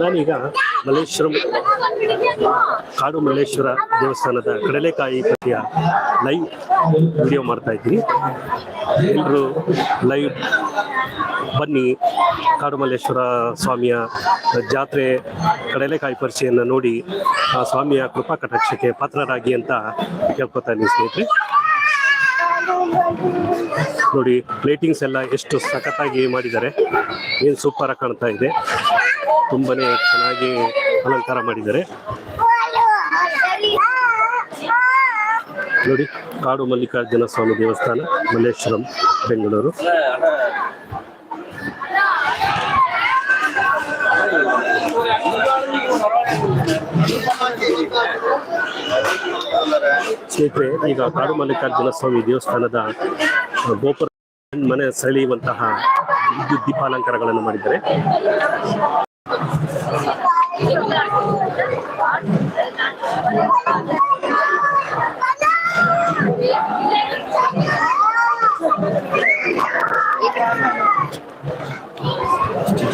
ನಾನೀಗ ಮಲ್ಲೇಶ್ವರಂ ಕಾಡು ಮಲ್ಲೇಶ್ವರ ದೇವಸ್ಥಾನದ ಕಡಲೆಕಾಯಿ ಕಥೆಯ ಲೈವ್ ವಿಡಿಯೋ ಮಾಡ್ತಾ ಇದ್ದೀನಿ. ಎಲ್ಲರೂ ಲೈವ್ ಬನ್ನಿ. ಕಾಡು ಮಲ್ಲೇಶ್ವರ ಸ್ವಾಮಿಯ ಜಾತ್ರೆ ಕಡಲೆಕಾಯಿ ಪರಿಚಯನ್ನು ನೋಡಿ ಆ ಸ್ವಾಮಿಯ ಕೃಪಾ ಕಟಾಕ್ಷಕ್ಕೆ ಪಾತ್ರರಾಗಿ ಅಂತ ಕೇಳ್ಕೊತಾ ಇದ್ದೀನಿ ಸ್ನೇಹಿತರೆ. ನೋಡಿ ಪ್ಲೇಟಿಂಗ್ಸ್ ಎಲ್ಲ ಎಷ್ಟು ಸಖತ್ತಾಗಿ ಮಾಡಿದ್ದಾರೆ. ಏನು ಸೂಪರ್ ಆಗಿ ಕಾಣ್ತಾ ಇದೆ. ತುಂಬಾನೇ ಚೆನ್ನಾಗಿ ಅಲಂಕಾರ ಮಾಡಿದ್ದಾರೆ. ನೋಡಿ, ಕಾಡು ಮಲ್ಲಿಕಾರ್ಜುನ ಸ್ವಾಮಿ ದೇವಸ್ಥಾನ, ಮಲ್ಲೇಶ್ವರಂ, ಬೆಂಗಳೂರು. ಸ್ನೇಹಿತರೆ, ಈಗ ಕಾಡು ಮಲ್ಲಿಕಾರ್ಜುನ ಸ್ವಾಮಿ ದೇವಸ್ಥಾನದ ಗೋಪುರ ಮನೆ ಸೆಳೆಯುವಂತಹ ವಿದ್ಯುತ್ ದೀಪಾಲಂಕಾರಗಳನ್ನು ಮಾಡಿದ್ದಾರೆ.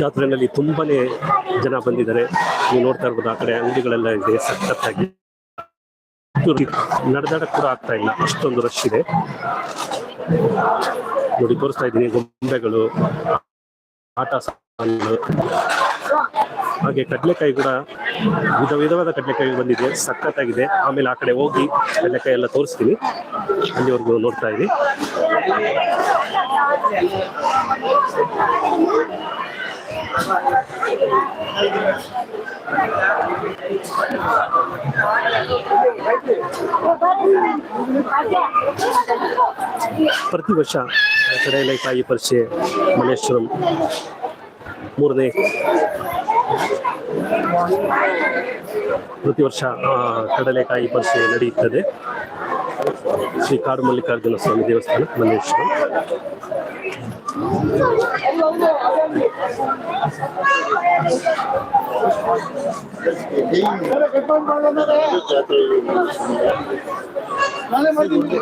ಜಾತ್ರೆಯಲ್ಲಿ ತುಂಬಾನೇ ಜನ ಬಂದಿದ್ದಾರೆ. ನೀವು ನೋಡ್ತಾ ಇರ್ಬೋದು, ಆ ಕಡೆ ಅಂಗಡಿಗಳೆಲ್ಲ ಇದೆ ಸಖತ್ತಾಗಿ ನಡೆದಾಡಕ್ ಕೂಡ ಆಗ್ತಾ ಇಲ್ಲ. ಅಷ್ಟೊಂದು ರಶ್ ಇದೆ. ನೋಡಿ ತೋರಿಸ್ತಾ ಇದ್ದೀನಿ, ಗೊಂಬೆಗಳು, ಆಟ ಸಾಮಾನುಗಳು ಹಾಗೆ ಕಡಲೆಕಾಯಿ ಕೂಡ ವಿಧ ವಿಧವಾದ ಕಡಲೆಕಾಯಿ ಬಂದಿದೆ, ಸಖತ್ತಾಗಿದೆ. ಆಮೇಲೆ ಆ ಕಡೆ ಹೋಗಿ ಕಡಲೆಕಾಯಿ ಎಲ್ಲ ತೋರಿಸ್ತೀನಿ. ಅಲ್ಲಿವರೆಗೂ ನೋಡ್ತಾ ಇದ್ದೀನಿ ಪ್ರತಿ ವರ್ಷ ಕಡಲೆಕಾಯಿ ಪರಿಚಯ ಮಲ್ಲೇಶ್ವರಂ ಮೂರನೇ ಪ್ರತಿ ವರ್ಷ ಕಡಲೆಕಾಯಿ ಪರಿಚಯ ನಡೆಯುತ್ತದೆ. ಶ್ರೀ ಕಾಡು ಮಲ್ಲಿಕಾರ್ಜುನ ಸ್ವಾಮಿ ದೇವಸ್ಥಾನ ಮಲ್ಲೇಶ್ವರಂ. ನಾನೇ ಮಾಡ್ತೀನಿ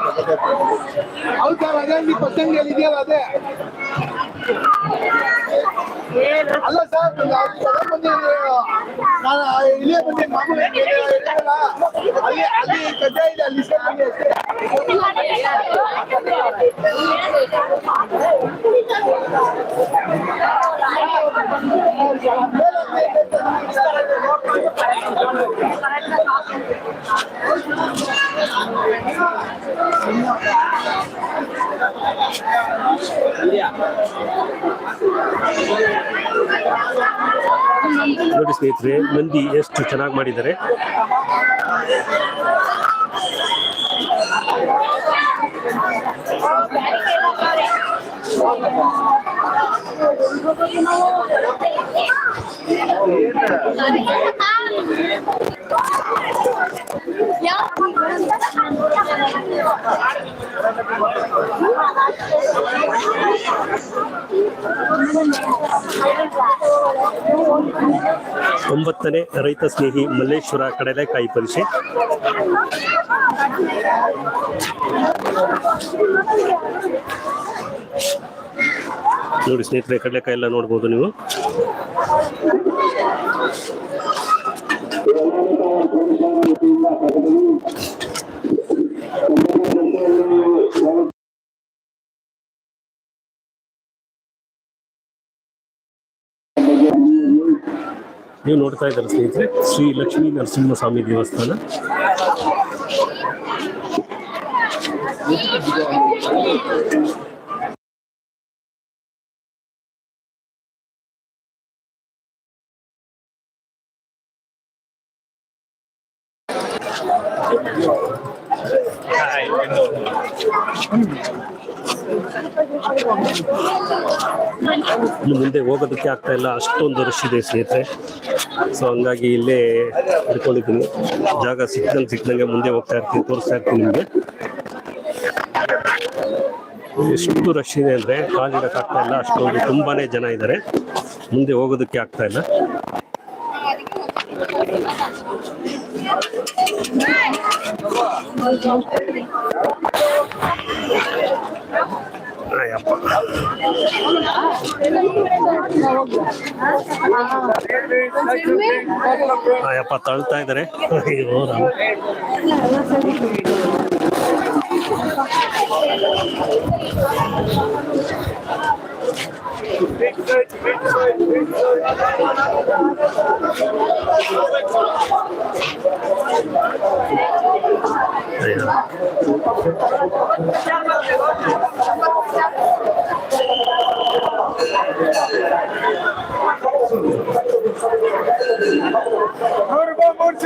ಹೌದು ಸರ್ ಅದೇ ನೀವು ಪಸಂಗ್ ಇದೆಯಲ್ಲ ಅದೇ ಅಲ್ಲ ಸರ್, ನಾನು ಇಲ್ಲೇ ಬಂದೆ ಮಾಮೂಲಿ Yeah. ನೋಡಿ ಸ್ನೇಹಿತರೆ ಮಂದಿ ಎಷ್ಟು ಚೆನ್ನಾಗಿ ಮಾಡಿದ್ದಾರೆ. ಒಂಬತ್ತನೇ ರೈತ ಸ್ನೇಹಿ ಮಲ್ಲೇಶ್ವರ ಕಡಲೆಕಾಯಿ ಪರಿಷೆ ನೋಡಿ ಸ್ನೇಹಿತರೆ ಕಡಲೆಕಾಯಿ ಎಲ್ಲ ನೋಡ್ಬೋದು ನೀವು. ನೀವು ನೋಡ್ತಾ ಇದ್ದಾರೆ ಸ್ನೇಹಿತರೆ ಶ್ರೀ ಲಕ್ಷ್ಮೀ ನರಸಿಂಹಸ್ವಾಮಿ ದೇವಸ್ಥಾನ. ಇನ್ನು ಮುಂದೆ ಹೋಗೋದಕ್ಕೆ ಆಗ್ತಾ ಇಲ್ಲ, ಅಷ್ಟೊಂದು ರಶ್ ಇದೆ ಸ್ನೇಹಿತರೆ. ಸೊ ಹಂಗಾಗಿ ಇಲ್ಲೇ ಇಟ್ಕೊಂಡಿದ್ದೀನಿ ಜಾಗ ಸಿಕ್ಕಂಗೆ ಸಿಕ್ಕಂಗೆ ಮುಂದೆ ಹೋಗ್ತಾ ಇರ್ತೀನಿ, ತೋರಿಸ್ತಾ ಇರ್ತೀನಿ ನಿಮಗೆ. ಎಷ್ಟು ರಶ್ ಇದೆ ಅಂದರೆ ಕಾಲಿಡಕ್ಕೆ ಆಗ್ತಾ ಇಲ್ಲ, ಅಷ್ಟೊಂದು ತುಂಬಾ ಜನ ಇದ್ದಾರೆ. ಮುಂದೆ ಹೋಗೋದಕ್ಕೆ ಆಗ್ತಾ ಇಲ್ಲ. ಅಯ್ಯಪ್ಪ ತಳ್ತಾ ಇದ್ದಾರೆ ಅಯ್ಯೋ ರಾಮ. ಅಯ್ಯೋ. ನೂರು ರೂಪಾಯಿ ಮೂರ್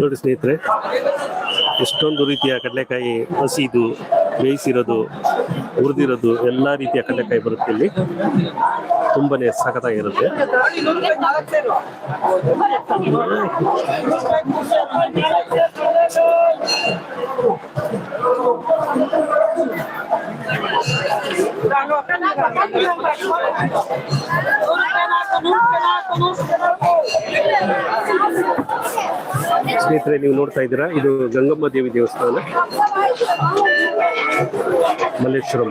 ನೋಡಿ ಸ್ನೇಹಿತರೆ, ಎಷ್ಟೊಂದು ರೀತಿಯ ಕಡಲೆಕಾಯಿ ಹಸಿದು, ಬೇಯಿಸಿರೋದು, ಹುರಿದಿರೋದು ಎಲ್ಲ ರೀತಿಯ ಕಡಲೆಕಾಯಿ ಬರುತ್ತೆ ಇಲ್ಲಿ. ತುಂಬಾನೇ ಸಖತ್ತಾಗಿರುತ್ತೆ. ಸ್ನೇಹಿತರೆ ನೀವು ನೋಡ್ತಾ ಇದ್ದೀರಾ? ಇದು ಗಂಗಮ್ಮ ದೇವಿ ದೇವಸ್ಥಾನ. ಮಲ್ಲೇಶ್ವರಂ.